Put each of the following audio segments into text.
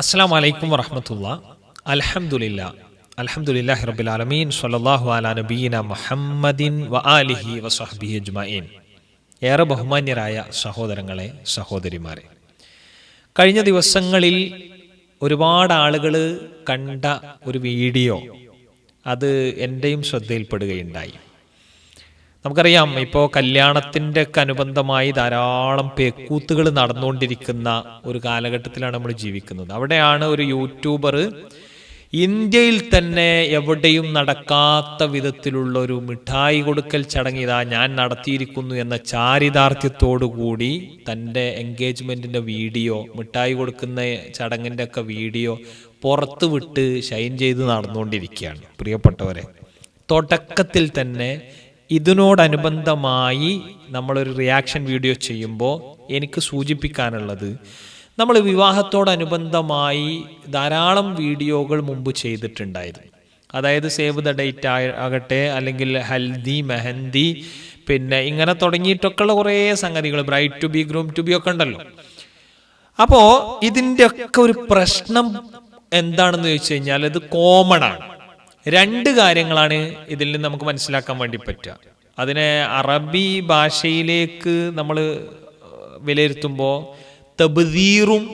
അസ്സാം വലൈക്കും വറഹമത്തുള്ള അലഹമുല്ല അലഹമുല്ലാഹി റബ്ബിൽ ആലമീൻ. സ്വല്ലല്ലാഹു അലാ നബീന മുഹമ്മദിൻ വ ആലിഹി വസഹബി അജ്മഈൻ. ഏറെ ബഹുമാന്യരായ സഹോദരങ്ങളെ സഹോദരിമാരെ കഴിഞ്ഞ ദിവസങ്ങളിൽ ഒരുപാട് ആളുകൾ കണ്ട ഒരു വീഡിയോ അത് എന്റെയും ശ്രദ്ധയിൽപ്പെടുകയുണ്ടായി. നമുക്കറിയാം ഇപ്പോൾ കല്യാണത്തിന്റെ ഒക്കെ അനുബന്ധമായി ധാരാളം പേക്കൂത്തുകൾ നടന്നുകൊണ്ടിരിക്കുന്ന ഒരു കാലഘട്ടത്തിലാണ് നമ്മൾ ജീവിക്കുന്നത്. അവിടെയാണ് ഒരു യൂട്യൂബർ ഇന്ത്യയിൽ തന്നെ എവിടെയും നടക്കാത്ത വിധത്തിലുള്ള ഒരു മിഠായി കൊടുക്കൽ ചടങ്ങ് ഇതാ ഞാൻ നടത്തിയിരിക്കുന്നു എന്ന ചാരിതാർത്ഥ്യത്തോടു കൂടി തന്റെ എൻഗേജ്മെന്റിന്റെ വീഡിയോ മിഠായി കൊടുക്കുന്ന ചടങ്ങിന്റെ ഒക്കെ വീഡിയോ പുറത്ത് വിട്ട് ഷൈൻ ചെയ്ത് നടന്നുകൊണ്ടിരിക്കുകയാണ്. പ്രിയപ്പെട്ടവരെ തുടക്കത്തിൽ തന്നെ ഇതിനോടനുബന്ധമായി നമ്മളൊരു റിയാക്ഷൻ വീഡിയോ ചെയ്യുമ്പോൾ എനിക്ക് സൂചിപ്പിക്കാനുള്ളത് നമ്മൾ വിവാഹത്തോടനുബന്ധമായി ധാരാളം വീഡിയോകൾ മുമ്പ് ചെയ്തിട്ടുണ്ടായിരുന്നു. അതായത് സേവ് ദ ഡേറ്റ് ആകട്ടെ അല്ലെങ്കിൽ ഹൽദി മെഹന്തി പിന്നെ ഇങ്ങനെ തുടങ്ങിയിട്ടൊക്കെയുള്ള കുറേ സംഗതികൾ bride to be groom to be ഒക്കെ ഉണ്ടല്ലോ. അപ്പോൾ ഇതിന്റെ ഒക്കെ ഒരു പ്രശ്നം എന്താണെന്ന് ചോദിച്ചു കഴിഞ്ഞാൽ ഇത് കോമൺ ആണ്. രണ്ട് കാര്യങ്ങളാണ് ഇതിൽ നിന്ന് നമുക്ക് മനസ്സിലാക്കാൻ വേണ്ടി പറ്റുക. അതിനെ അറബി ഭാഷയിലേക്ക് നമ്മൾ വിലയിരുത്തുമ്പോൾ തബ്ദീറും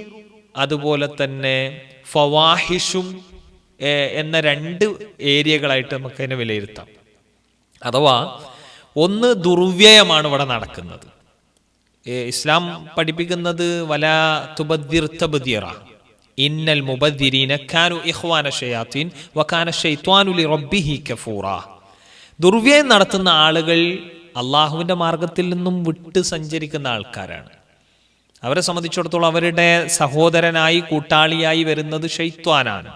അതുപോലെ തന്നെ ഫവാഹിഷും എന്ന രണ്ട് ഏരിയകളായിട്ട് നമുക്ക് അതിനെ വിലയിരുത്താം. അഥവാ ഒന്ന് ദുർവ്യയമാണ് ഇവിടെ നടക്കുന്നത്. ഇസ്ലാം പഠിപ്പിക്കുന്നത് വല തുബദ്ദിർ തബ്ദീറ. ഇന്നൽ മുബദ്ദിരീന കാനു ഇഖ്വാന ഷയാത്തീൻ വകാന ശൈത്വാനു ലിറബ്ബിഹി കഫൂറ. ദുർവ്യയം നടത്തുന്ന ആളുകൾ അള്ളാഹുവിന്റെ മാർഗത്തിൽ നിന്നും വിട്ട് സഞ്ചരിക്കുന്ന ആൾക്കാരാണ്. അവരെ സംബന്ധിച്ചിടത്തോളം അവരുടെ സഹോദരനായി കൂട്ടാളിയായി വരുന്നത് ഷെയ്ത്വാനാണ്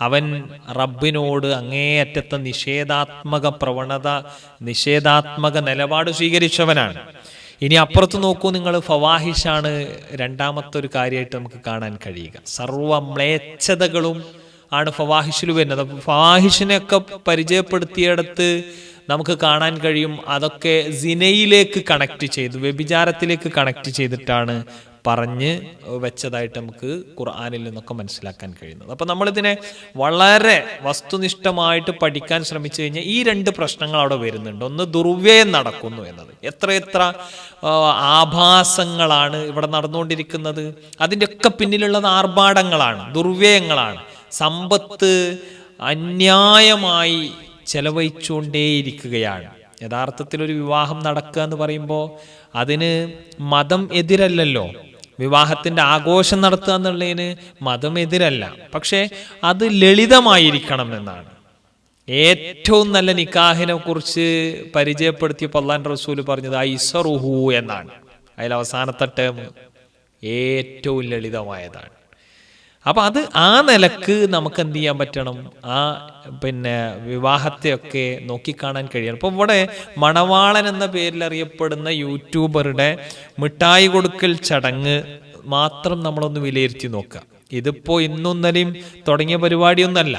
അവൻ റബ്ബിനോട് അങ്ങേയറ്റത്തെ നിഷേധാത്മക പ്രവണത നിഷേധാത്മക നിലപാട് സ്വീകരിച്ചവനാണ്. ഇനി അപ്പുറത്ത് നോക്കൂ നിങ്ങൾ ഫവാഹിഷാണ് രണ്ടാമത്തെ ഒരു കാര്യമായിട്ട് നമുക്ക് കാണാൻ കഴിയുക. സർവ മ്ലേച്ഛതകളും ആണ് ഫവാഹിഷിൽ വരുന്നത്. ഫവാഹിഷിനെയൊക്കെ പരിചയപ്പെടുത്തിയിടത്ത് നമുക്ക് കാണാൻ കഴിയും അതൊക്കെ സിനയിലേക്ക് കണക്ട് ചെയ്തു വ്യഭിചാരത്തിലേക്ക് കണക്ട് ചെയ്തിട്ടാണ് പറഞ്ഞ് വെച്ചതായിട്ട് നമുക്ക് ഖുർആാനിൽ നിന്നൊക്കെ മനസ്സിലാക്കാൻ കഴിയുന്നത്. അപ്പം നമ്മളിതിനെ വളരെ വസ്തുനിഷ്ഠമായിട്ട് പഠിക്കാൻ ശ്രമിച്ചു കഴിഞ്ഞാൽ ഈ രണ്ട് പ്രശ്നങ്ങൾ അവിടെ വരുന്നുണ്ട്. ഒന്ന് ദുർവ്യയം നടക്കുന്നു എന്നത്. എത്ര എത്ര ആഭാസങ്ങളാണ് ഇവിടെ നടന്നുകൊണ്ടിരിക്കുന്നത്. അതിന്റെയൊക്കെ പിന്നിലുള്ളത് ആർഭാടങ്ങളാണ് ദുർവ്യയങ്ങളാണ്. സമ്പത്ത് അന്യായമായി ചെലവഴിച്ചുകൊണ്ടേയിരിക്കുകയാണ്. യഥാർത്ഥത്തിൽ ഒരു വിവാഹം നടക്കുക എന്ന് പറയുമ്പോൾ അതിന് മതം എതിരല്ലല്ലോ. വിവാഹത്തിന്റെ ആഘോഷം നടത്തുക എന്നുള്ളതിന് മതം എതിരല്ല. പക്ഷേ അത് ലളിതമായിരിക്കണം എന്നാണ്. ഏറ്റവും നല്ല നിക്കാഹിനെ കുറിച്ച് പരിചയപ്പെടുത്തിയപ്പോൾ അള്ളാൻ റസൂൽ പറഞ്ഞത് ഐസറുഹു എന്നാണ്. അതിൽ അവസാനത്തെ ടേം ഏറ്റവും ലളിതമായതാണ്. അപ്പൊ അത് ആ നിലയ്ക്ക് നമുക്ക് എന്ത് ചെയ്യാൻ പറ്റണം? ആ പിന്നെ വിവാഹത്തെയൊക്കെ നോക്കിക്കാണാൻ കഴിയണം. അപ്പൊ ഇവിടെ മണവാളൻ എന്ന പേരിൽ അറിയപ്പെടുന്ന യൂട്യൂബറുടെ മിഠായി കൊടുക്കൽ ചടങ്ങ് മാത്രം നമ്മളൊന്ന് വിലയിരുത്തി നോക്കുക. ഇതിപ്പോ ഇന്നും തുടങ്ങിയ പരിപാടിയൊന്നല്ല.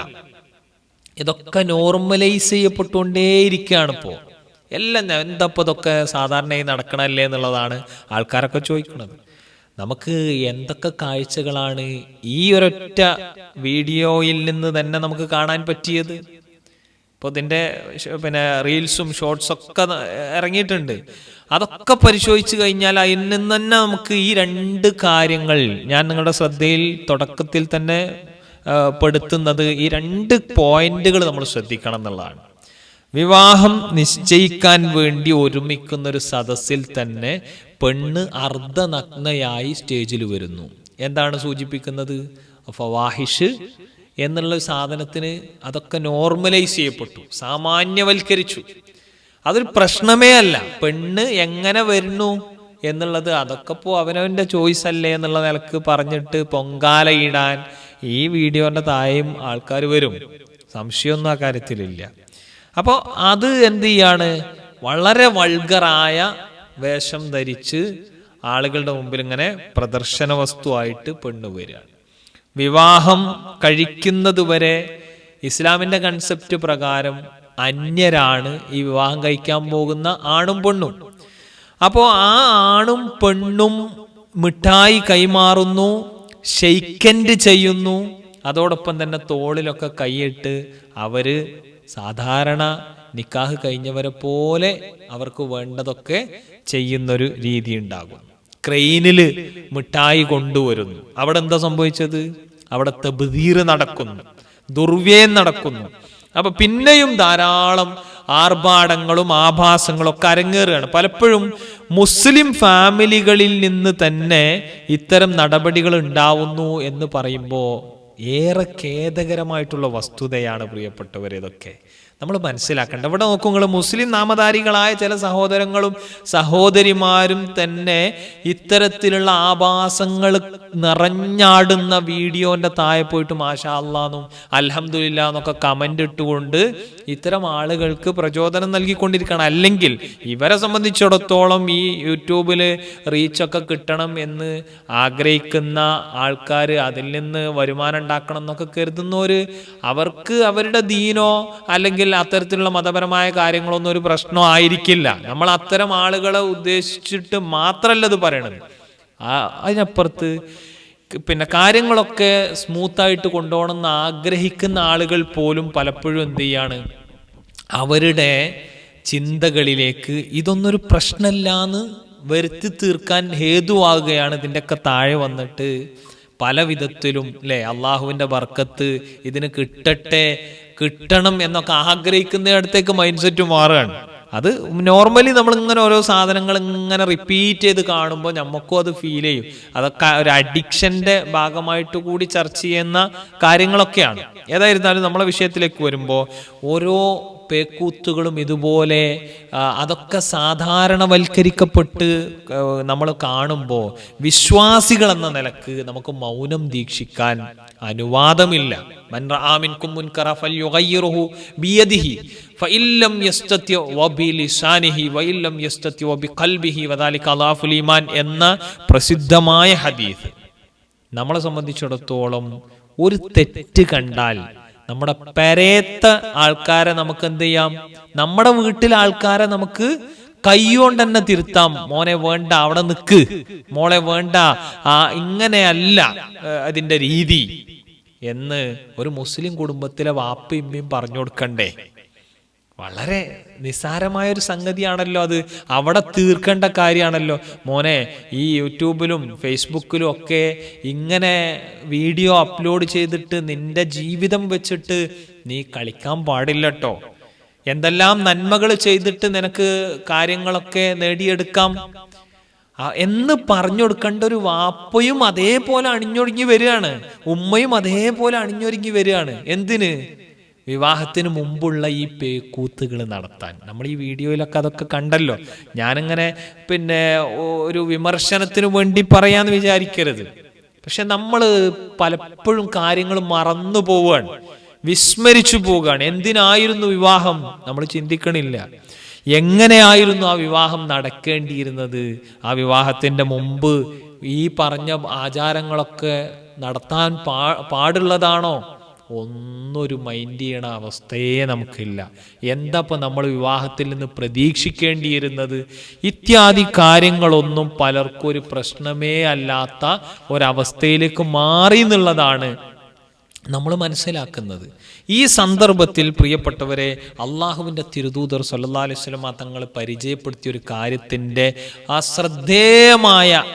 ഇതൊക്കെ നോർമലൈസ് ചെയ്യപ്പെട്ടുകൊണ്ടേയിരിക്കുകയാണ് ഇപ്പോൾ എല്ലാം എന്താ ഇപ്പോൾ ഇതൊക്കെ സാധാരണയായി നടക്കണമല്ലേ എന്നുള്ളതാണ് ആൾക്കാരൊക്കെ ചോദിക്കുന്നത് നമുക്ക് എന്തൊക്കെ കാഴ്ചകളാണ് ഈ ഒരൊറ്റ വീഡിയോയിൽ നിന്ന് തന്നെ നമുക്ക് കാണാൻ പറ്റിയത്? ഇപ്പോൾ ഇതിന്റെ പിന്നെ റീൽസും ഷോർട്സും ഒക്കെ ഇറങ്ങിയിട്ടുണ്ട്. അതൊക്കെ പരിശോധിച്ച് കഴിഞ്ഞാൽ അതിൽ നിന്ന് തന്നെ നമുക്ക് ഈ രണ്ട് കാര്യങ്ങൾ ഞാൻ നിങ്ങളുടെ ശ്രദ്ധയിൽ തുടക്കത്തിൽ തന്നെ പെടുത്തുന്നത് ഈ രണ്ട് പോയിന്റുകൾ നമ്മൾ ശ്രദ്ധിക്കണം എന്നുള്ളതാണ്. വിവാഹം നിശ്ചയിക്കാൻ വേണ്ടി ഒരുമിക്കുന്ന ഒരു സദസ്സിൽ തന്നെ പെണ്ണ് അർദ്ധനഗ്നയായി സ്റ്റേജിൽ വരുന്നു. എന്താണ് സൂചിപ്പിക്കുന്നത്? ഫവാഹിഷ് എന്നുള്ള സാധനത്തിന് അതൊക്കെ നോർമലൈസ് ചെയ്യപ്പെട്ടു സാമാന്യവൽക്കരിച്ചു. അതൊരു പ്രശ്നമേ അല്ല. പെണ്ണ് എങ്ങനെ വരുന്നു എന്നുള്ളത് അതൊക്കെ ഇപ്പോൾ അവനവന്റെ ചോയ്സ് അല്ലേ എന്നുള്ള നിലയ്ക്ക് പറഞ്ഞിട്ട് പൊങ്കാലയിടാൻ ഈ വീഡിയോന്റെ താഴെയും ആൾക്കാർ വരും. സംശയമൊന്നും ആ കാര്യത്തിലില്ല. അപ്പോൾ അത് എന്ത് ചെയ്യാണ്? വളരെ വൾഗറായ വേഷം ധരിച്ച് ആളുകളുടെ മുമ്പിൽ ഇങ്ങനെ പ്രദർശന വസ്തുവായിട്ട് പെണ്ണു വരികയാണ് വിവാഹം കഴിക്കുന്നത് വരെ ഇസ്ലാമിന്റെ കൺസെപ്റ്റ് പ്രകാരം അന്യരാണ് ഈ വിവാഹം കഴിക്കാൻ പോകുന്ന ആണും പെണ്ണും. അപ്പോൾ ആ ആണും പെണ്ണും മിഠായി കൈമാറുന്നു ഷെയ്ക്കൻഡ് ചെയ്യുന്നു അതോടൊപ്പം തന്നെ തോളിലൊക്കെ കൈയിട്ട് അവർ സാധാരണ നിക്കാഹ് കഴിഞ്ഞവരെ പോലെ അവർക്ക് വേണ്ടതൊക്കെ ചെയ്യുന്നൊരു രീതി ഉണ്ടാകും. ക്രെയിനിൽ മിഠായി കൊണ്ടുവരുന്നു. അവിടെ എന്താ സംഭവിച്ചത്? അവിടെ തെബീർ നടക്കുന്നു. ദുർവ്യയം നടക്കുന്നു. അപ്പൊ പിന്നെയും ധാരാളം ആർഭാടങ്ങളും ആഭാസങ്ങളും ഒക്കെ അരങ്ങേറുകയാണ്. പലപ്പോഴും മുസ്ലിം ഫാമിലികളിൽ നിന്ന് തന്നെ ഇത്തരം നടപടികൾ ഉണ്ടാവുന്നു എന്ന് പറയുമ്പോൾ ഏറെ ഖേദകരമായിട്ടുള്ള വസ്തുതയാണ് പ്രിയപ്പെട്ടവർ ഇതൊക്കെ. നമ്മൾ മനസ്സിലാക്കേണ്ട. ഇവിടെ നോക്കൂ നിങ്ങൾ മുസ്ലിം നാമധാരികളായ ചില സഹോദരങ്ങളും സഹോദരിമാരും തന്നെ ഇത്തരത്തിലുള്ള ആഭാസങ്ങൾ നിറഞ്ഞാടുന്ന വീഡിയോന്റെ താഴെ പോയിട്ട് മാഷാ അല്ലാന്നും അലഹമില്ല എന്നൊക്കെ കമന്റ് ഇട്ടുകൊണ്ട് ഇത്തരം ആളുകൾക്ക് പ്രചോദനം നൽകിക്കൊണ്ടിരിക്കണം അല്ലെങ്കിൽ ഇവരെ സംബന്ധിച്ചിടത്തോളം ഈ യൂട്യൂബിൽ റീച്ചൊക്കെ കിട്ടണം എന്ന് ആഗ്രഹിക്കുന്ന ആൾക്കാർ അതിൽ നിന്ന് വരുമാനം ഉണ്ടാക്കണം എന്നൊക്കെ കരുതുന്നവര് അവർക്ക് അവരുടെ ദീനോ അല്ലെങ്കിൽ അത്തരത്തിലുള്ള മതപരമായ കാര്യങ്ങളൊന്നും ഒരു പ്രശ്നം ആയിരിക്കില്ല. നമ്മൾ അത്തരം ആളുകളെ ഉദ്ദേശിച്ചിട്ട് മാത്രമല്ല അത് പറയണത്. അതിനപ്പുറത്ത് പിന്നെ കാര്യങ്ങളൊക്കെ സ്മൂത്തായിട്ട് കൊണ്ടുപോകണം എന്ന് ആഗ്രഹിക്കുന്ന ആളുകൾ പോലും പലപ്പോഴും എന്ത് ചെയ്യാണ്? അവരുടെ ചിന്തകളിലേക്ക് ഇതൊന്നൊരു പ്രശ്നമല്ല എന്ന് വരുത്തി തീർക്കാൻ ഹേതുവാകുകയാണ്. ഇതിന്റെയൊക്കെ താഴെ വന്നിട്ട് പല വിധത്തിലും അല്ലേ അള്ളാഹുവിന്റെ ബർക്കത്ത് ഇതിന് കിട്ടട്ടെ കിട്ടണം എന്നൊക്കെ ആഗ്രഹിക്കുന്നിടത്തേക്ക് മൈൻഡ് സെറ്റ് മാറുകയാണ്. അത് നോർമലി നമ്മൾ ഇങ്ങനെ ഓരോ സാധനങ്ങൾ ഇങ്ങനെ റിപ്പീറ്റ് ചെയ്ത് കാണുമ്പോൾ നമുക്കും അത് ഫീൽ ചെയ്യും. അതൊക്കെ ഒരു അഡിക്ഷന്റെ ഭാഗമായിട്ട് കൂടി ചർച്ച ചെയ്യുന്ന കാര്യങ്ങളൊക്കെയാണ്. ഏതായിരുന്നാലും നമ്മളെ വിഷയത്തിലേക്ക് വരുമ്പോൾ ഓരോ പേക്കൂത്തുകളും ഇതുപോലെ അതൊക്കെ സാധാരണവൽക്കരിക്കപ്പെട്ട് നമ്മൾ കാണുമ്പോൾ വിശ്വാസികൾ എന്ന നിലയ്ക്ക് നമുക്ക് മൗനം ദീക്ഷിക്കാൻ അനുവാദമില്ല. എന്ന പ്രസിദ്ധമായ ഹദീസ്. നമ്മളെ സംബന്ധിച്ചിടത്തോളം ഒരു തെറ്റ് കണ്ടാൽ നമ്മുടെ പെരേത്ത ആൾക്കാരെ നമുക്ക് എന്ത് ചെയ്യാം? നമ്മുടെ വീട്ടിലെ ആൾക്കാരെ നമുക്ക് കൈകൊണ്ട് തന്നെ തിരുത്താം. മോനെ വേണ്ട അവിടെ നിൽക്ക് മോളെ വേണ്ട. ആ ഇങ്ങനെയല്ല അതിന്റെ രീതി എന്ന് ഒരു മുസ്ലിം കുടുംബത്തിലെ വാപ്പയും പറഞ്ഞു കൊടുക്കണ്ടേ. വളരെ നിസ്സാരമായ ഒരു സംഗതിയാണല്ലോ അത്. അവിടെ തീർക്കേണ്ട കാര്യമാണല്ലോ. മോനെ ഈ യൂട്യൂബിലും ഫേസ്ബുക്കിലും ഒക്കെ ഇങ്ങനെ വീഡിയോ അപ്ലോഡ് ചെയ്തിട്ട് നിന്റെ ജീവിതം വെച്ചിട്ട് നീ കളിക്കാൻ പാടില്ലട്ടോ എന്തെല്ലാം നന്മകൾ ചെയ്തിട്ട് നിനക്ക് കാര്യങ്ങളൊക്കെ നേടിയെടുക്കാം? എന്ന് പറഞ്ഞു കൊടുക്കേണ്ട ഒരു വാപ്പയും അതേപോലെ അണിഞ്ഞൊരുങ്ങി വരികയാണ്. ഉമ്മയും അതേപോലെ അണിഞ്ഞൊരുങ്ങി വരികയാണ്. എന്തിന്? വിവാഹത്തിന് മുമ്പുള്ള ഈ പേക്കൂത്തുകൾ നടത്താൻ. നമ്മൾ ഈ വീഡിയോയിലൊക്കെ അതൊക്കെ കണ്ടല്ലോ. ഞാനിങ്ങനെ പിന്നെ ഒരു വിമർശനത്തിന് വേണ്ടി പറയാന്ന് വിചാരിക്കരുത്. പക്ഷെ നമ്മൾ പലപ്പോഴും കാര്യങ്ങൾ മറന്നു പോവുകയാണ്. വിസ്മരിച്ചു പോവുകയാണ് എന്തിനായിരുന്നു വിവാഹം? നമ്മൾ ചിന്തിക്കണില്ല. എങ്ങനെയായിരുന്നു ആ വിവാഹം നടക്കേണ്ടിയിരുന്നത്? ആ വിവാഹത്തിന്റെ മുമ്പ് ഈ പറഞ്ഞ ആചാരങ്ങളൊക്കെ നടത്താൻ പാ പാടുള്ളതാണോ? ഒന്നൊരു മൈൻഡ് ചെയ്യണ അവസ്ഥയെ നമുക്കില്ല. എന്താ നമ്മൾ വിവാഹത്തിൽ നിന്ന് പ്രതീക്ഷിക്കേണ്ടിയിരുന്നത്? ഇത്യാദി കാര്യങ്ങളൊന്നും പലർക്കും ഒരു പ്രശ്നമേ അല്ലാത്ത ഒരവസ്ഥയിലേക്ക് മാറി എന്നുള്ളതാണ് നമ്മൾ മനസ്സിലാക്കുന്നത്. ഈ സന്ദർഭത്തിൽ പ്രിയപ്പെട്ടവരെ അള്ളാഹുവിന്റെ തിരുദൂതർ സല്ലാ അലൈഹി സ്വലമ തങ്ങൾ പരിചയപ്പെടുത്തിയ ഒരു കാര്യത്തിന്റെ ആ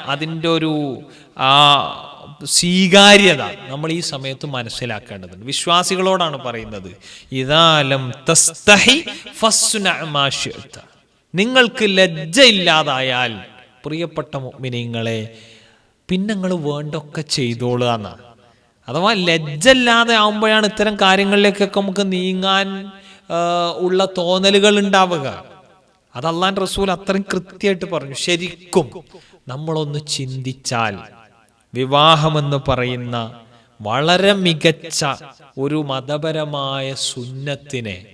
അതിന്റെ ഒരു ആ സ്വീകാര്യത നമ്മൾ ഈ സമയത്ത് മനസ്സിലാക്കേണ്ടതുണ്ട്. വിശ്വാസികളോടാണ് പറയുന്നത് ഇതാലം തസ്തഹി. നിങ്ങൾക്ക് ലജ്ജയില്ലാതായാൽ പ്രിയപ്പെട്ട മിനിങ്ങളെ പിന്നെ നിങ്ങൾ വേണ്ടൊക്കെ ചെയ്തോളുക എന്നാണ്. അഥവാ ലജ്ജല്ലാതെ ആവുമ്പോഴാണ് ഇത്തരം കാര്യങ്ങളിലേക്കൊക്കെ നമുക്ക് നീങ്ങാൻ ഉള്ള തോന്നലുകൾ ഉണ്ടാവുക. അത് റസൂൽ അത്രയും കൃത്യമായിട്ട് പറഞ്ഞു. ശരിക്കും നമ്മളൊന്ന് ചിന്തിച്ചാൽ വിവാഹമെന്ന് പറയുന്ന വളരെ മികച്ച ഒരു മതപരമായ സുന്നത്തിനെ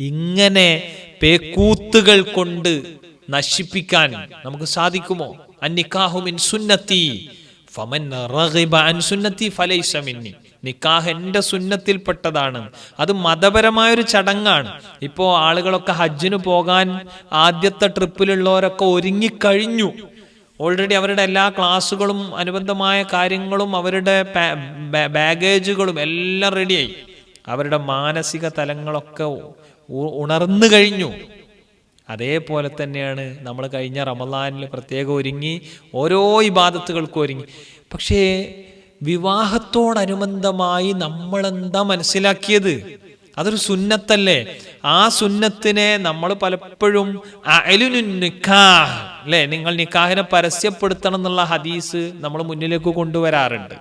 ഇങ്ങനെ പേക്കൂത്തുകൾ കൊണ്ട് നശിപ്പിക്കാൻ നമുക്ക് സാധിക്കുമോ? അന്നിക്കാഹുമിൻ സുന്നത്തി. അൻ ഫലൈസ മിന്നി. നിക്കാഹ് എന്റെ സുന്നത്തിൽപ്പെട്ടതാണ്. അത് മതപരമായൊരു ചടങ്ങാണ്. ഇപ്പോൾ ആളുകളൊക്കെ ഹജ്ജിന് പോകാൻ ആദ്യത്തെ ട്രിപ്പിലുള്ളവരൊക്കെ ഒരുങ്ങിക്കഴിഞ്ഞു. ഓൾറെഡി അവരുടെ എല്ലാ ക്ലാസ്സുകളും അനുബന്ധമായ കാര്യങ്ങളും അവരുടെ ബാഗേജുകളും എല്ലാം റെഡിയായി അവരുടെ മാനസിക തലങ്ങളൊക്കെ ഉണർന്നു കഴിഞ്ഞു. അതേപോലെ തന്നെയാണ് നമ്മൾ കഴിഞ്ഞ റമദാനിൽ പ്രത്യേകം ഒരുങ്ങി ഓരോ ഇബാദത്തുകൾക്കും ഒരുങ്ങി. പക്ഷേ വിവാഹത്തോടനുബന്ധമായി നമ്മളെന്താ മനസ്സിലാക്കിയത്? അതൊരു സുന്നത്തല്ലേ? ആ സുന്നത്തിനെ നമ്മൾ പലപ്പോഴും നിക്കാഹ് അല്ലേ? നിങ്ങൾ നിക്കാഹിനെ പരസ്യപ്പെടുത്തണം എന്നുള്ള ഹദീസ് നമ്മൾ മുന്നിലേക്ക് കൊണ്ടുവരാറുണ്ട്.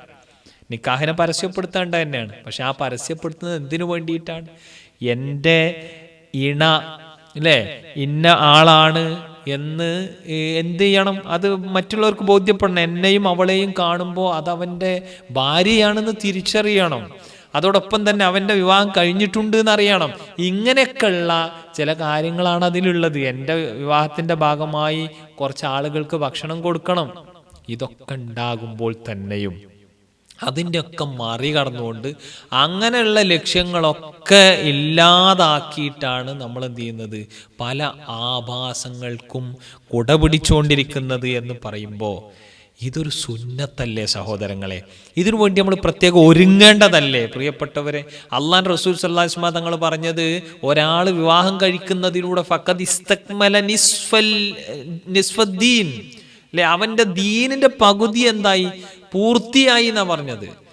നിക്കാഹിനെ പരസ്യപ്പെടുത്തേണ്ട തന്നെയാണ്. പക്ഷെ ആ പരസ്യപ്പെടുത്തുന്നത് എന്തിനു വേണ്ടിയിട്ടാണ്? എന്റെ ഇണ അല്ലേ ഇന്ന ആളാണ് എന്ന് എന്ത് ചെയ്യണം? അത് മറ്റുള്ളവർക്ക് ബോധ്യപ്പെടണം. എന്നെയും അവളെയും കാണുമ്പോൾ അത് അവന്റെ ഭാര്യയാണെന്ന് തിരിച്ചറിയണം. അതോടൊപ്പം തന്നെ അവന്റെ വിവാഹം കഴിഞ്ഞിട്ടുണ്ട് എന്നറിയണം ഇങ്ങനെയൊക്കെയുള്ള ചില കാര്യങ്ങളാണ് അതിലുള്ളത്. എന്റെ വിവാഹത്തിന്റെ ഭാഗമായി കുറച്ച് ആളുകൾക്ക് ഭക്ഷണം കൊടുക്കണം. ഇതൊക്കെ ഉണ്ടാകുമ്പോൾ തന്നെയും അതിന്റെയൊക്കെ മറികടന്നുകൊണ്ട് അങ്ങനെയുള്ള ലക്ഷ്യങ്ങളൊക്കെ ഇല്ലാതാക്കിയിട്ടാണ് നമ്മൾ എന്ത് ചെയ്യുന്നത് പല ആഭാസങ്ങൾക്കും കുടപിടിച്ചുകൊണ്ടിരിക്കുന്നത് എന്ന് പറയുമ്പോൾ ഇതൊരു സുന്നത്തല്ലേ സഹോദരങ്ങളെ? ഇതിനു വേണ്ടി നമ്മൾ പ്രത്യേകം ഒരുങ്ങേണ്ടതല്ലേ? പ്രിയപ്പെട്ടവരെ അള്ളാൻ റസൂൽ സല്ലാസ്മ തങ്ങൾ പറഞ്ഞത് ഒരാൾ വിവാഹം കഴിക്കുന്നതിലൂടെ ഫക്കത് ഇസ്തക്മല നിസ്ഫൽ നിസ്ഫദ്ദീൻ. അല്ലെ? അവന്റെ ദീനിന്റെ പകുതി എന്തായി? പൂർത്തിയായി എന്നാ പറഞ്ഞത്.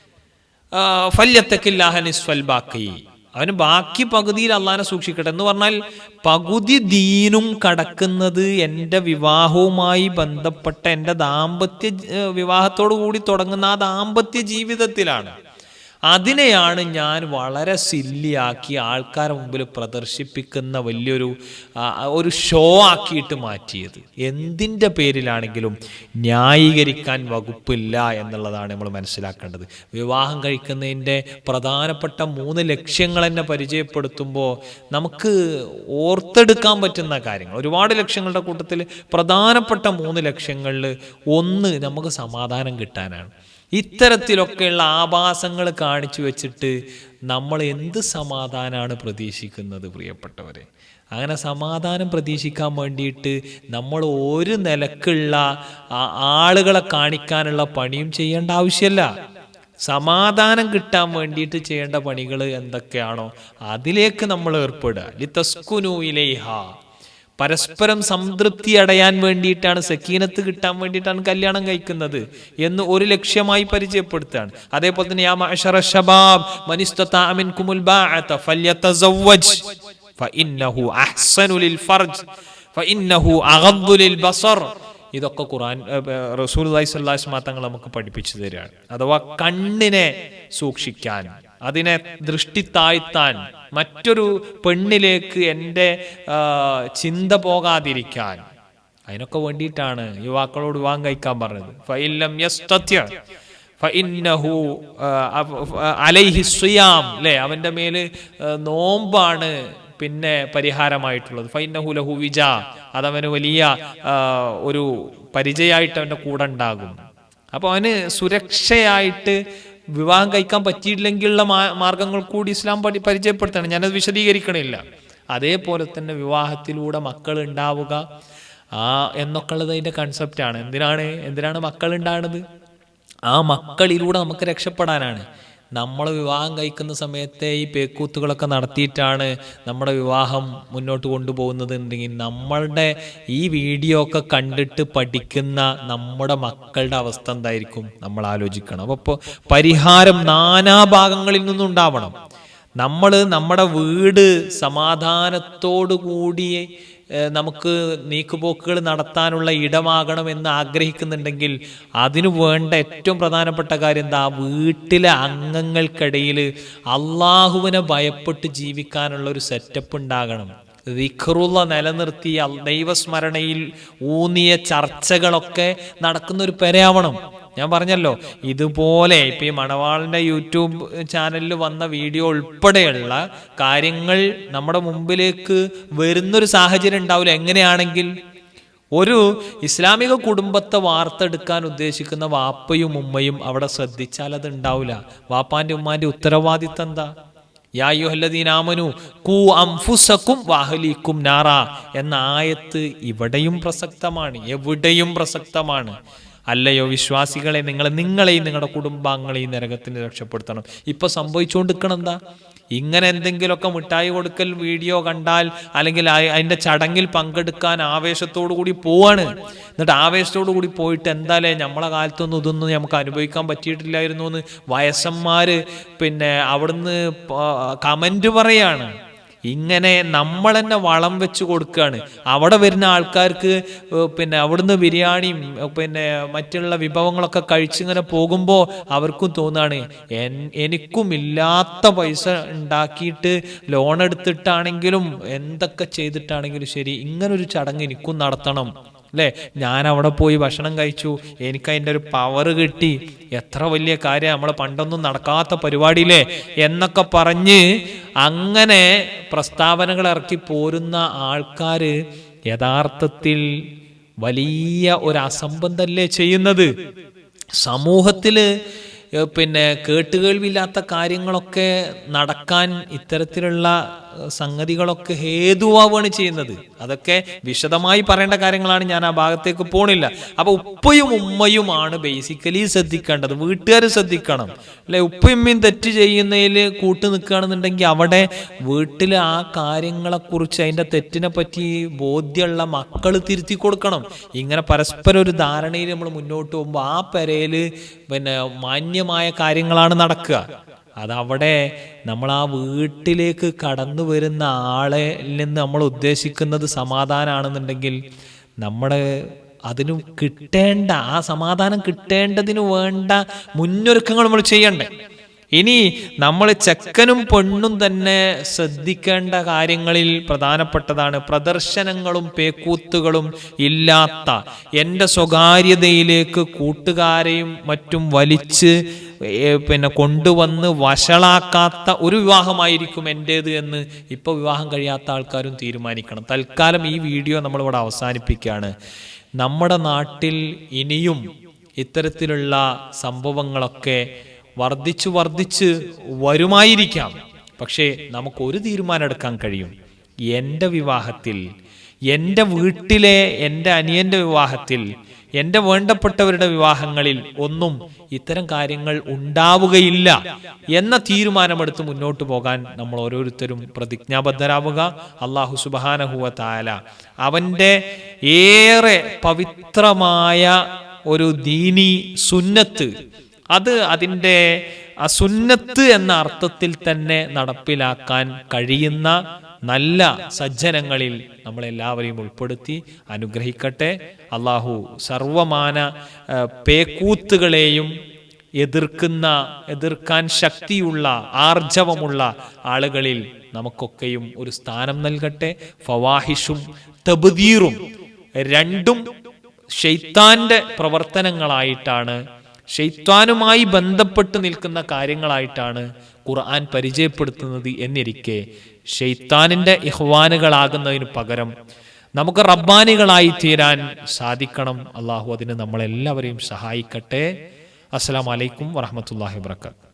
ബാക്കി. അവന് ബാക്കി പകുതിയിൽ അള്ളാനെ സൂക്ഷിക്കട്ടെ. എന്ന് പറഞ്ഞാൽ പകുതി ദീനും കടക്കുന്നത് എന്റെ വിവാഹവുമായി ബന്ധപ്പെട്ട എന്റെ ദാമ്പത്യ വിവാഹത്തോടു കൂടി തുടങ്ങുന്ന ആ ദാമ്പത്യ ജീവിതത്തിലാണ്. അതിനെയാണ് ഞാൻ വളരെ സില്ലിയാക്കി ആൾക്കാരുടെ മുമ്പിൽ പ്രദർശിപ്പിക്കുന്ന വലിയൊരു ഒരു ഷോ ആക്കിയിട്ട് മാറ്റിയത്. എന്തിന്റെ പേരിലാണെങ്കിലും ന്യായീകരിക്കാൻ വകുപ്പില്ല എന്നുള്ളതാണ് നമ്മൾ മനസ്സിലാക്കേണ്ടത്. വിവാഹം കഴിക്കുന്നതിന്റെ പ്രധാനപ്പെട്ട മൂന്ന് ലക്ഷ്യങ്ങൾ തന്നെ പരിചയപ്പെടുത്തുമ്പോൾ നമുക്ക് ഓർത്തെടുക്കാൻ പറ്റുന്ന കാര്യങ്ങൾ. ഒരുപാട് ലക്ഷ്യങ്ങളുടെ കൂട്ടത്തിൽ പ്രധാനപ്പെട്ട മൂന്ന് ലക്ഷ്യങ്ങളിൽ ഒന്ന് നമുക്ക് സമാധാനം കിട്ടാനാണ്. ഇത്തരത്തിലൊക്കെയുള്ള ആഭാസങ്ങൾ കാണിച്ചു വെച്ചിട്ട് നമ്മൾ എന്ത് സമാധാനമാണ് പ്രതീക്ഷിക്കുന്നത് പ്രിയപ്പെട്ടവരെ? അങ്ങനെ സമാധാനം പ്രതീക്ഷിക്കാൻ വേണ്ടിയിട്ട് നമ്മൾ ഒരു നിലക്കുള്ള ആളുകളെ കാണിക്കാനുള്ള പണിയും ചെയ്യേണ്ട ആവശ്യമല്ല. സമാധാനം കിട്ടാൻ വേണ്ടിയിട്ട് ചെയ്യേണ്ട പണികൾ എന്തൊക്കെയാണോ അതിലേക്ക് നമ്മൾ ഏർപ്പെടുക. ലിതസ്കുനു ഇലൈഹ. പരസ്പരം സംതൃപ്തി അടയാൻ വേണ്ടിയിട്ടാണ് സക്കീനത്ത് കിട്ടാൻ വേണ്ടിയിട്ടാണ് കല്യാണം കഴിക്കുന്നത് എന്ന് ഒരു ലക്ഷ്യമായി പരിചയപ്പെടുത്തുകയാണ്. അതേപോലെ തന്നെ യാ മഅശറ ശബാബ് മൻ കുമുൽ ബാഅത അഹ്സനു ലിൽ ഫർജ് ലിൽ ബസർ. ഇതൊക്കെ ഖുർആൻ റസൂൽ തങ്ങൾ നമുക്ക് പഠിപ്പിച്ചു തരികയാണ്. അഥവാ കണ്ണിനെ സൂക്ഷിക്കാൻ. അതിനെ ദൃഷ്ടി താഴ്ത്താൻ മറ്റൊരു പെണ്ണിലേക്ക് എന്റെ ചിന്ത പോകാതിരിക്കാൻ. അതിനൊക്കെ വേണ്ടിയിട്ടാണ് യുവാക്കളോട് വിവാഹം കഴിക്കാൻ പറഞ്ഞത്. ഫൈലം യസ്തത്യ അലൈഹി സുയാം അല്ലേ അവന്റെ മേൽ നോമ്പാണ് പിന്നെ പരിഹാരമായിട്ടുള്ളത്. ഫൈനഹു ലഹു വിജ അതവന് വലിയ ഒരു പരിചയമായിട്ട് അവന്റെ കൂടെ ഉണ്ടാകും. അപ്പോൾ അവന് സുരക്ഷയായിട്ട് വിവാഹം കഴിക്കാൻ പറ്റിയില്ലെങ്കിലുള്ള മാർഗങ്ങൾ കൂടി ഇസ്ലാം പഠി പരിചയപ്പെടുത്തണം. ഞാനത് വിശദീകരിക്കണില്ല. അതേപോലെ തന്നെ വിവാഹത്തിലൂടെ മക്കൾ ഉണ്ടാവുക ആ എന്നൊക്കെ ഉള്ളത് അതിന്റെ കൺസെപ്റ്റാണ് എന്തിനാണ്? എന്തിനാണ് മക്കൾ ഉണ്ടാകുന്നത്? ആ മക്കളിലൂടെ നമുക്ക് രക്ഷപ്പെടാനാണ്. നമ്മൾ വിവാഹം കഴിക്കുന്ന സമയത്തെ ഈ പേക്കൂത്തുകളൊക്കെ നടത്തിയിട്ടാണ് നമ്മുടെ വിവാഹം മുന്നോട്ട് കൊണ്ടുപോകുന്നത് ഉണ്ടെങ്കിൽ നമ്മളുടെ ഈ വീഡിയോ ഒക്കെ കണ്ടിട്ട് പഠിക്കുന്ന നമ്മുടെ മക്കളുടെ അവസ്ഥ എന്തായിരിക്കും? നമ്മൾ ആലോചിക്കണം. അപ്പോൾ ഇപ്പോൾ പരിഹാരം നാനാഭാഗങ്ങളിൽ നിന്നുണ്ടാവണം നമ്മൾ നമ്മുടെ വീട് സമാധാനത്തോടു കൂടി ഏഹ്, നമുക്ക് നീക്കുപോക്കുകൾ നടത്താനുള്ള ഇടമാകണം എന്ന് ആഗ്രഹിക്കുന്നുണ്ടെങ്കിൽ അതിനു വേണ്ട ഏറ്റവും പ്രധാനപ്പെട്ട കാര്യം എന്താ വീട്ടിലെ അംഗങ്ങൾക്കിടയിൽ അള്ളാഹുവിനെ ഭയപ്പെട്ട് ജീവിക്കാനുള്ള ഒരു സെറ്റപ്പ് ഉണ്ടാകണം. വിഖറുള്ള നിലനിർത്തിയ ദൈവസ്മരണയിൽ ഊന്നിയ ചർച്ചകളൊക്കെ നടക്കുന്ന ഒരു പെരയാവണം. ഞാൻ പറഞ്ഞല്ലോ ഇതുപോലെ ഇപ്പൊ ഈ മണവാളിന്റെ യൂട്യൂബ് ചാനലിൽ വന്ന വീഡിയോ ഉൾപ്പെടെയുള്ള കാര്യങ്ങൾ നമ്മുടെ മുമ്പിലേക്ക് വരുന്നൊരു സാഹചര്യം ഉണ്ടാവില്ല. എങ്ങനെയാണെങ്കിൽ ഒരു ഇസ്ലാമിക കുടുംബത്തെ വാർത്തെടുക്കാൻ ഉദ്ദേശിക്കുന്ന വാപ്പയും ഉമ്മയും അവിടെ ശ്രദ്ധിച്ചാൽ അത് ഉണ്ടാവില്ല. വാപ്പാന്റെ ഉമ്മാന്റെ ഉത്തരവാദിത്തം എന്താ? യായുഹല്ലദീനാമനു കൂ അംഫുസക്കും വാഹലിക്കും നാറ. എന്ന ആയത്ത് ഇവിടെയും പ്രസക്തമാണ് എവിടെയും പ്രസക്തമാണ്. അല്ലയോ വിശ്വാസികളെ നിങ്ങളെ നിങ്ങളെയും നിങ്ങളുടെ കുടുംബാംഗങ്ങളെയും നരകത്തിന് രക്ഷപ്പെടുത്തണം. ഇപ്പൊ സംഭവിച്ചുകൊണ്ടിരിക്കണം എന്താ ഇങ്ങനെ എന്തെങ്കിലുമൊക്കെ മിഠായി കൊടുക്കൽ വീഡിയോ കണ്ടാൽ അല്ലെങ്കിൽ അതിന്റെ ചടങ്ങിൽ പങ്കെടുക്കാൻ ആവേശത്തോടു കൂടി പോവാണ്. എന്നിട്ട് ആവേശത്തോടു കൂടി പോയിട്ട് എന്തായാലേ നമ്മളെ കാലത്തൊന്നും ഇതൊന്നും നമുക്ക് അനുഭവിക്കാൻ പറ്റിയിട്ടില്ലായിരുന്നു എന്ന് വയസ്സന്മാര് പിന്നെ അവിടുന്ന് കമന്റ് പറയാണ്. ഇങ്ങനെ നമ്മൾ തന്നെ വളം വെച്ച് കൊടുക്കുകയാണ് അവിടെ വരുന്ന ആൾക്കാർക്ക് പിന്നെ അവിടുന്ന് ബിരിയാണിയും പിന്നെ മറ്റുള്ള വിഭവങ്ങളൊക്കെ കഴിച്ചിങ്ങനെ പോകുമ്പോൾ അവർക്കും തോന്നാണ് എനിക്കും ഇല്ലാത്ത പൈസ ഉണ്ടാക്കിയിട്ട് ലോൺ എടുത്തിട്ടാണെങ്കിലും എന്തൊക്കെ ചെയ്തിട്ടാണെങ്കിലും ശരി ഇങ്ങനൊരു ചടങ്ങ് എനിക്കും നടത്തണം. അല്ലേ ഞാൻ അവിടെ പോയി ഭക്ഷണം കഴിച്ചു. എനിക്ക് അതിന്റെ ഒരു പവർ കിട്ടി. എത്ര വലിയ കാര്യം. നമ്മളെ പണ്ടൊന്നും നടക്കാത്ത പരിപാടിയില്ലേ? എന്നൊക്കെ പറഞ്ഞ് അങ്ങനെ പ്രസ്താവനകൾ ഇറക്കി പോരുന്ന ആൾക്കാർ യഥാർത്ഥത്തിൽ വലിയ ഒരു അസംബന്ധല്ലേ ചെയ്യുന്നത് സമൂഹത്തിൽ പിന്നെ കേട്ടുകേൾവില്ലാത്ത കാര്യങ്ങളൊക്കെ നടക്കാൻ ഇത്തരത്തിലുള്ള സംഗതികളൊക്കെ ഹേതുവാവുകയാണ് ചെയ്യുന്നത്. അതൊക്കെ വിശദമായി പറയേണ്ട കാര്യങ്ങളാണ് ഞാൻ ആ ഭാഗത്തേക്ക് പോണില്ല. അപ്പൊ ഉപ്പയും ഉമ്മയുമാണ് ബേസിക്കലി ശ്രദ്ധിക്കേണ്ടത്. വീട്ടുകാർ ശ്രദ്ധിക്കണം. അല്ലെ ഉപ്പയും തെറ്റ് ചെയ്യുന്നതിൽ കൂട്ടു നിൽക്കുകയാണെന്നുണ്ടെങ്കിൽ അവിടെ വീട്ടിൽ ആ കാര്യങ്ങളെക്കുറിച്ച് അതിന്റെ തെറ്റിനെ പറ്റി ബോധ്യമുള്ള മക്കൾ തിരുത്തി കൊടുക്കണം. ഇങ്ങനെ പരസ്പരം ഒരു ധാരണയിൽ നമ്മൾ മുന്നോട്ട് പോകുമ്പോൾ ആ പെരയിൽ പിന്നെ മാന്യമായ കാര്യങ്ങളാണ് നടക്കുക. അതവിടെ നമ്മൾ ആ വീട്ടിലേക്ക് കടന്നു വരുന്ന ആളെ നിന്ന് നമ്മൾ ഉദ്ദേശിക്കുന്നത് സമാധാനമാണെന്നുണ്ടെങ്കിൽ നമ്മുടെ അതിന് കിട്ടേണ്ട ആ സമാധാനം കിട്ടേണ്ടതിന് വേണ്ട മുന്നൊരുക്കങ്ങൾ നമ്മൾ ചെയ്യണ്ടേ. ഇനി നമ്മൾ ചെക്കനും പെണ്ണും തന്നെ ശ്രദ്ധിക്കേണ്ട കാര്യങ്ങളിൽ പ്രധാനപ്പെട്ടതാണ് പ്രദർശനങ്ങളും പേക്കൂത്തുകളും ഇല്ലാത്ത എന്റെ സ്വകാര്യതയിലേക്ക് കൂട്ടുകാരെയും മറ്റും വലിച്ച് പിന്നെ കൊണ്ടുവന്ന് വഷളാക്കാത്ത ഒരു വിവാഹമായിരിക്കും എന്റേത് എന്ന് ഇപ്പോൾ വിവാഹം കഴിയാത്ത ആൾക്കാരും തീരുമാനിക്കണം. തൽക്കാലം ഈ വീഡിയോ നമ്മളിവിടെ അവസാനിപ്പിക്കുകയാണ്. നമ്മുടെ നാട്ടിൽ ഇനിയും ഇത്തരത്തിലുള്ള സംഭവങ്ങളൊക്കെ വർദ്ധിച്ചു വർദ്ധിച്ച് വരുമായിരിക്കാം. പക്ഷേ നമുക്ക് ഒരു തീരുമാനം എടുക്കാൻ കഴിയും. എന്റെ വിവാഹത്തിൽ എന്റെ വീട്ടിലെ എന്റെ അനിയന്റെ വിവാഹത്തിൽ എന്റെ വേണ്ടപ്പെട്ടവരുടെ വിവാഹങ്ങളിൽ ഒന്നും ഇത്തരം കാര്യങ്ങൾ ഉണ്ടാവുകയില്ല എന്ന തീരുമാനമെടുത്ത് മുന്നോട്ട് പോകാൻ നമ്മൾ ഓരോരുത്തരും പ്രതിജ്ഞാബദ്ധരാവുക. അള്ളാഹു സുബാനഹുവ താല അവന്റെ ഏറെ പവിത്രമായ ഒരു ദീനി സുന്നത്ത് അത് അതിന്റെ സുന്നത്ത് എന്ന അർത്ഥത്തിൽ തന്നെ നടപ്പിലാക്കാൻ കഴിയുന്ന നല്ല സജ്ജനങ്ങളിൽ നമ്മളെല്ലാവരെയും ഉൾപ്പെടുത്തി അനുഗ്രഹിക്കട്ടെ. അള്ളാഹു സർവമാന പേക്കൂത്തുകളെയും എതിർക്കുന്ന എതിർക്കാൻ ശക്തിയുള്ള ആർജവമുള്ള ആളുകളിൽ നമുക്കൊക്കെയും ഒരു സ്ഥാനം നൽകട്ടെ. ഫവാഹിഷും തബുദീറും രണ്ടും ഷെയ്ത്താന്റെ പ്രവർത്തനങ്ങളായിട്ടാണ് ഷെയ്ത്താനുമായി ബന്ധപ്പെട്ട് നിൽക്കുന്ന കാര്യങ്ങളായിട്ടാണ് ഖുർആൻ പരിചയപ്പെടുത്തുന്നത് എന്നിരിക്കെ ഷെയ്ത്താനിന്റെ ഇഹ്വാനുകളാകുന്നതിന് പകരം നമുക്ക് റബ്ബാനികളായി തീരാൻ സാധിക്കണം. അള്ളാഹു അതിന് നമ്മളെല്ലാവരെയും സഹായിക്കട്ടെ. അസ്സലാമലൈക്കും വറഹമത്തല്ലാഹി വാബർക്കാത്തു